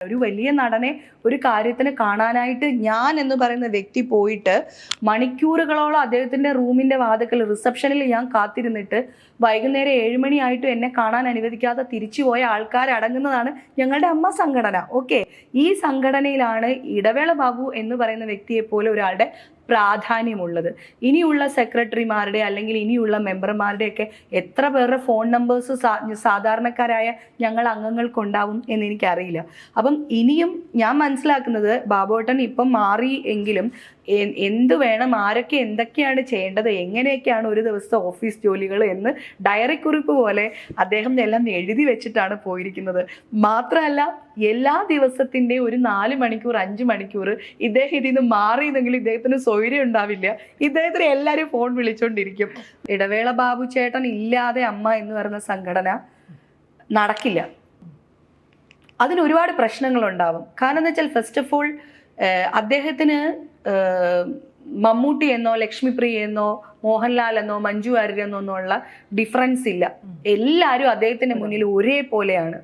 ഒരു വലിയ നടനെ ഒരു കാര്യത്തിന് കാണാനായിട്ട് ഞാൻ എന്ന് പറയുന്ന വ്യക്തി പോയിട്ട് മണിക്കൂറുകളോളം അദ്ദേഹത്തിന്റെ റൂമിന്റെ വാതക്കൽ റിസപ്ഷനിൽ ഞാൻ കാത്തിരുന്നിട്ട് വൈകുന്നേരം ഏഴുമണിയായിട്ടും എന്നെ കാണാൻ അനുവദിക്കാതെ തിരിച്ചു പോയ ആൾക്കാരടങ്ങുന്നതാണ് ഞങ്ങളുടെ അമ്മ സംഘടന. ഓക്കെ ഈ സംഘടനയിലാണ് ഇടവേള ബാബു എന്ന് പറയുന്ന വ്യക്തിയെ പോലെ ഒരാളുടെ പ്രാധാന്യമുള്ളത്. ഇനിയുള്ള സെക്രട്ടറിമാരുടെ അല്ലെങ്കിൽ ഇനിയുള്ള മെമ്പർമാരുടെയൊക്കെ എത്ര പേരുടെ ഫോൺ നമ്പേഴ്സ് സാധാരണക്കാരായ ഞങ്ങൾ അംഗങ്ങൾക്കുണ്ടാവും എന്ന് എനിക്കറിയില്ല. അപ്പം ഇനിയും ഞാൻ മനസ്സിലാക്കുന്നത് ബാബോട്ടൻ ഇപ്പം മാറി എങ്കിലും എന്ത് വേണം ആരൊക്കെ എന്തൊക്കെയാണ് ചെയ്യേണ്ടത് എങ്ങനെയൊക്കെയാണ് ഒരു ദിവസത്തെ ഓഫീസ് ജോലികൾ എന്ന് ഡയറി കുറിപ്പ് പോലെ അദ്ദേഹം എല്ലാം എഴുതി വെച്ചിട്ടാണ് പോയിരിക്കുന്നത്. മാത്രമല്ല എല്ലാ ദിവസത്തിന്റെ ഒരു നാല് മണിക്കൂർ അഞ്ച് മണിക്കൂർ ഇദ്ദേഹം ഇതിൽ നിന്ന് മാറിയെന്നെങ്കിൽ ഇദ്ദേഹത്തിന് സൗകര്യം ഉണ്ടാവില്ല. ഇദ്ദേഹത്തിന് എല്ലാവരും ഫോൺ വിളിച്ചുകൊണ്ടിരിക്കും ഇടവേള ബാബു ചേട്ടൻ ഇല്ലാതെ അമ്മ എന്ന് പറയുന്ന സംഘടന നടക്കില്ല. അതിന് ഒരുപാട് പ്രശ്നങ്ങളുണ്ടാവും. കാരണം എന്ന് വെച്ചാൽ ഫസ്റ്റ് ഓഫ് ഓൾ അദ്ദേഹത്തിന് മമ്മൂട്ടി എന്നോ ലക്ഷ്മിപ്രിയ എന്നോ മോഹൻലാൽ എന്നോ മഞ്ജു വാര്യർ എന്നോ ഉള്ള ഡിഫറൻസ് ഇല്ല. എല്ലാവരും അദ്ദേഹത്തിന്റെ മുന്നിൽ ഒരേപോലെയാണ്.